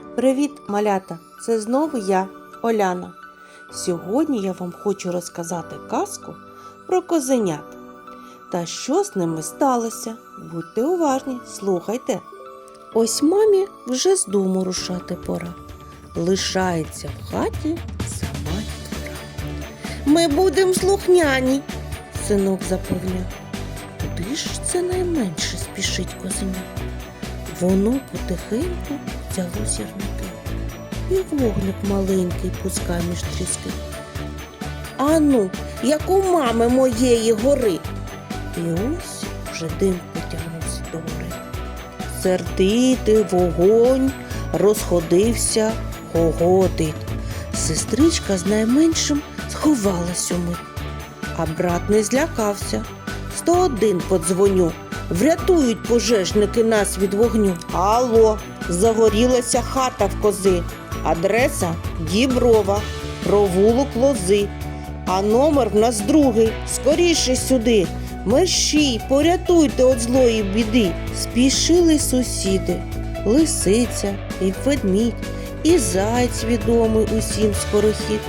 Привіт, малята! Це знову я, Оляна. Сьогодні я вам хочу розказати казку про козенят. Та що з ними сталося? Будьте уважні, слухайте. Ось мамі вже з дому рушати пора. Лишається в хаті сама дітвора. Ми будемо слухняні, синок запевняв. Куди ж це найменше спішить козеня? Воно потихеньку взяло сірники. І вогник маленький пускає між тріски. Ану, як у мами моєї гори. І ось вже дим потягнувся до гори. Сердитий вогонь розходився, гоготить. Сестричка з найменшим сховалась умить. А брат не злякався. 101 подзвоню. Врятують пожежники нас від вогню. Алло, загорілася хата в кози. Адреса Діброва, провулок лози. А номер в нас другий. Скоріше сюди. Мерщій, порятуйте від злої біди. Спішили сусіди, лисиця, і ведмідь, і зайць відомий усім скорохід.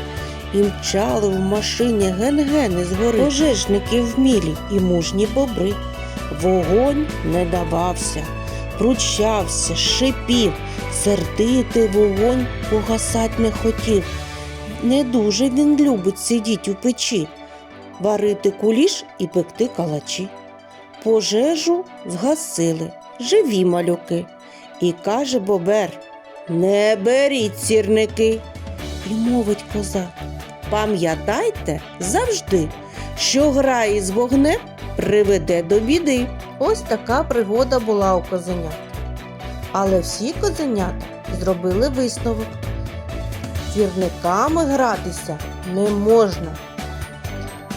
І мчали в машині ген-гени з гори. Пожежники вмілі і мужні бобри. Вогонь не давався, пручався, шипів, сердитий вогонь погасать не хотів. Не дуже він любить сидіть у печі, варити куліш і пекти калачі. Пожежу згасили, живі малюки. І каже бобер: Не беріть сірники. І мовить коза. Пам'ятайте завжди, що грає з вогнем приведе до біди. Ось така пригода була у козенят. Але всі козенята зробили висновок. Сірниками гратися не можна.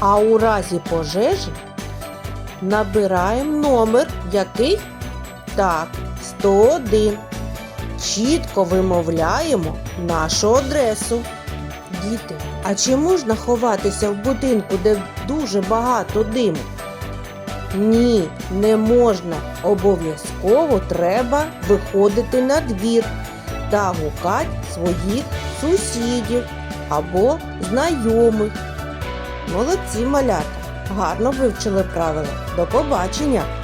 А у разі пожежі набираємо номер, який так, 101. Чітко вимовляємо нашу адресу. Діти, а чи можна ховатися в будинку, де дуже багато диму? Ні, не можна. Обов'язково треба виходити на двір та гукати своїх сусідів або знайомих. Молодці малята, гарно вивчили правила. До побачення!